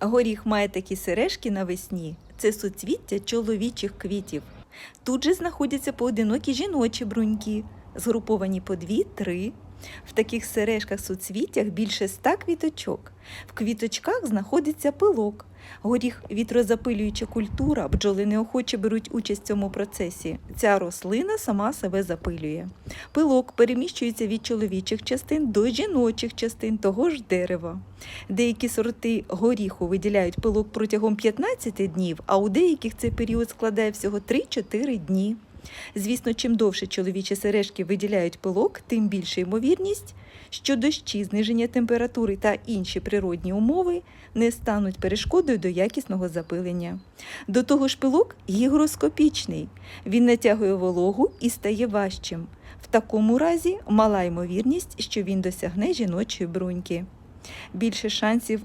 Горіх має такі сережки навесні. Це суцвіття чоловічих квітів. Тут же знаходяться поодинокі жіночі бруньки, згруповані по дві-три. В таких сережках суцвіттях більше ста квіточок. В квіточках знаходиться пилок. Горіх вітрозапилююча культура, бджоли неохоче беруть участь в цьому процесі. Ця рослина сама себе запилює. Пилок переміщується від чоловічих частин до жіночих частин того ж дерева. Деякі сорти горіху виділяють пилок протягом 15 днів, а у деяких цей період складає всього 3-4 дні. Звісно, чим довше чоловічі сережки виділяють пилок, тим більша ймовірність, що дощі, зниження температури та інші природні умови не стануть перешкодою до якісного запилення. До того ж, пилок гігроскопічний. Він натягує вологу і стає важчим. В такому разі мала ймовірність, що він досягне жіночої бруньки. Більше шансів